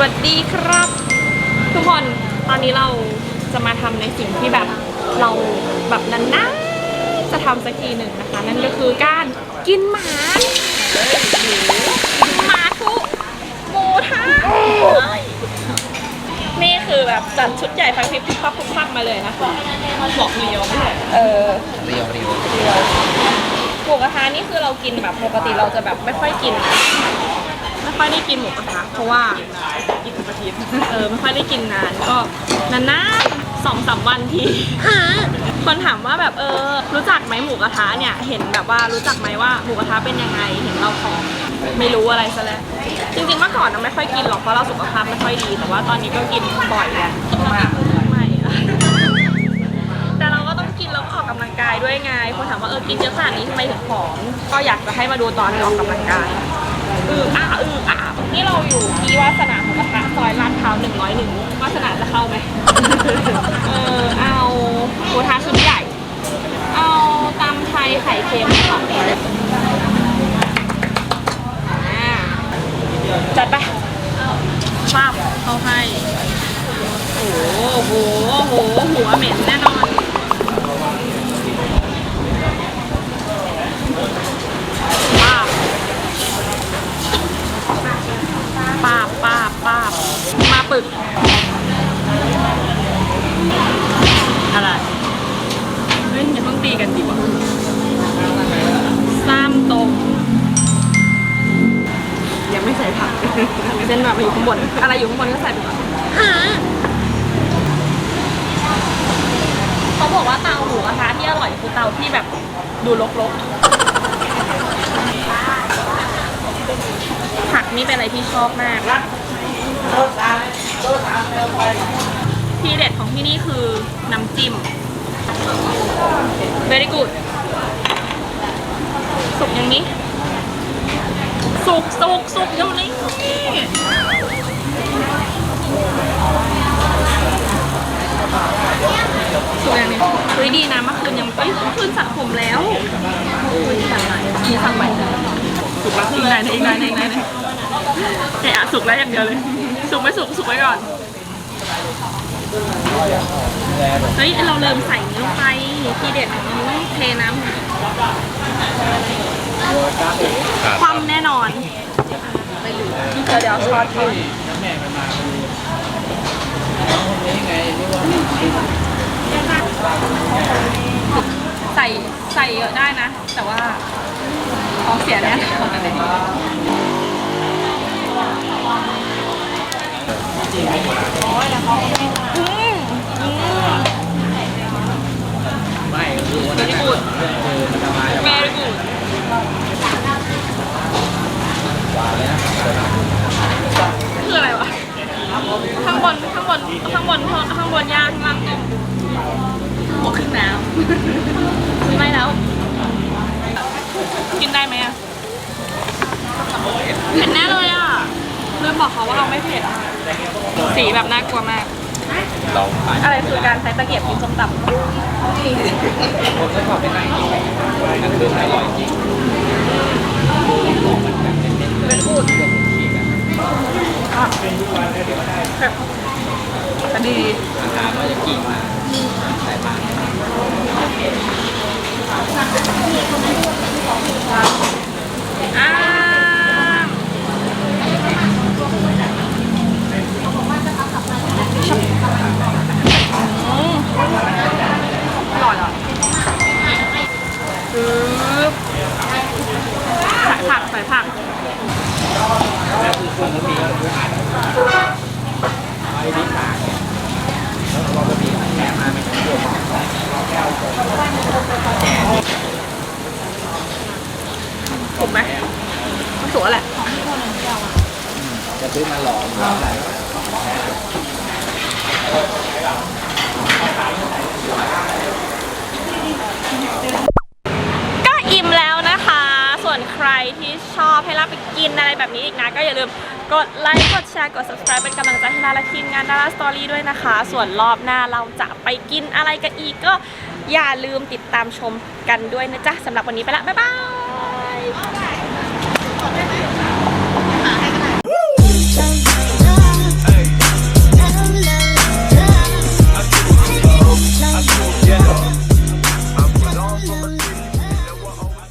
วัสดีครับ ทุกคนตอนนี้เราจะมาทำในสิ่งที่แบบเราแบบนานๆจะทำสักทีหนึ่งนะคะ นั่นก็คือการกินหมาหมาทุกหมูทะนี่คือแบบจัดชุดใหญ่ไฟพริบพุบพับพุบพับมาเลยนะคะบอกเลียวไม่ใช่เออเรียวเรียวหมูกระทะนี่คือเรากินแบบปกติเราจะแบบไม่ค่อยกินนะไม่ ค่อยได้กินหมูกระทะเพราะว่ากินอาทิตย์เออไม่ค่อยได้กินนานก็นานๆสองสามวันทีคนถามว่าแบบเออ รู้จักไหมหมูกระทะเนี่ยเห็นแบบว่ารู้จักไหมว่าหมูกระทะเป็นยังไงเห็นเราของไม่รู้อะไรซะแล้วจริงๆเมื่อก่อนเราไม่ค่อยกินหรอกเพราะเราสุขภาพไม่ค่อยดีแต่ว่าตอนนี้ก็กินบ่อยแล้วมากไม่อะแต่เราก็ต้องกินแล้วก็ออกกำลังกายด้วยไงคนถามว่าเออกินเยอะขนาดนี้ทำไมถึงผอมก็อยากจะให้มาดูตอนออกกำลังกายอืออ่าอืออ่าดพร้าวหนึ่งร้อยหนึ่งวาสนาจะเข้าไหมเออเอาหมูกระทะชุดใหญ่ เอาตำไทยไข่เค็มค่ะอ่าจัดไปชาบเข้าให้ โอ้โหโหหัวเหม็นแน่นอน กันดีกว่าซ้ำตรงยังไม่ใส่ผักเส้นแบบมาอยู่ข้างบน อะไรอยู่ข้างบนก็ใส่ไปก่อนเขาบอกว่าเตาหมูกระทะที่อร่อยคือเตาที่แบบดูรกๆผักนี่เป็นอะไรที่ชอบมากที่เด็ดของที่นี่คือน้ำจิ้ม very good สุกอย่างนี้ สุกสุกสุกเดี๋ยวนี้สุกอย่างนี้เฮ้ยดีนะเมื่อคืนยังเอ้ยเมื่อคืนสระผมแล้วเมื่อคืนสั่งใหม่มีสั่งใหม่สุกแล้วอีกนายอีกนายอีกนายเอะอะสุกแล้วอย่างเดียวเลย สุกไม่สุก สุกไว้ก่อน เฮ้ย เราลืมใส่นี้ลงไป ทีเด็ดของมันต้องเทน้ำความแน่นอนเดี๋ยวเดี๋ยวช้อนก่อนใส่ใส่เยอะได้นะ แต่ว่าท้องเสียแน่นอนอืมอืม ไม่คือวันนั้น Very good คือมันจะมาจะมา very good คืออะไรวะ ข้างบน ข้างบนข้างบนข้างบนย่างข้างล่างต้มโอ้ขึ้นน้ำไม่แล้ว กินได้ไหมอะเผ็ดแน่เลยอะลืมบอกเขาว่าเราไม่เผ็ดสีแบบน่ากลัวมากลองไปอะไรคือการใช้ตะเกียบกินส้มตำคนก็ชอบไปไหนกินนั่นคืออร่อยจริงเป็นพูดแต่ดี อาหารก็จะกิ่งมาใส่มา อ่าอืมอร่อยอะปึ๊บใส่ ผักใส่ผัก แล้วคือคนก็มีก็คืออาหารไอ้ดิสาเนี่ยแล้วเราก็มีแถมมาไม่ใช่ตัวของแก้วแก่ ถูกไหมมันถูกแล้วแหละ จะซื้อมาหลอมอะไร ก็อิ่มแล้วนะคะ ส่วนใคร ที่ชอบให้เราไปกินอะไรแบบนี้อีกนะ ก็อย่าลืมกดไลค์ กดแชร์ กด subscribe เป็นกำลังใจให้เราและทีมงานดาราสตอรี่ด้วยนะคะ ส่วนรอบหน้าเราจะไปกินอะไรกันอีกก็อย่าลืมติดตามชมกันด้วยนะจ๊ะสำหรับวันนี้ไปละ บ๊ายบาย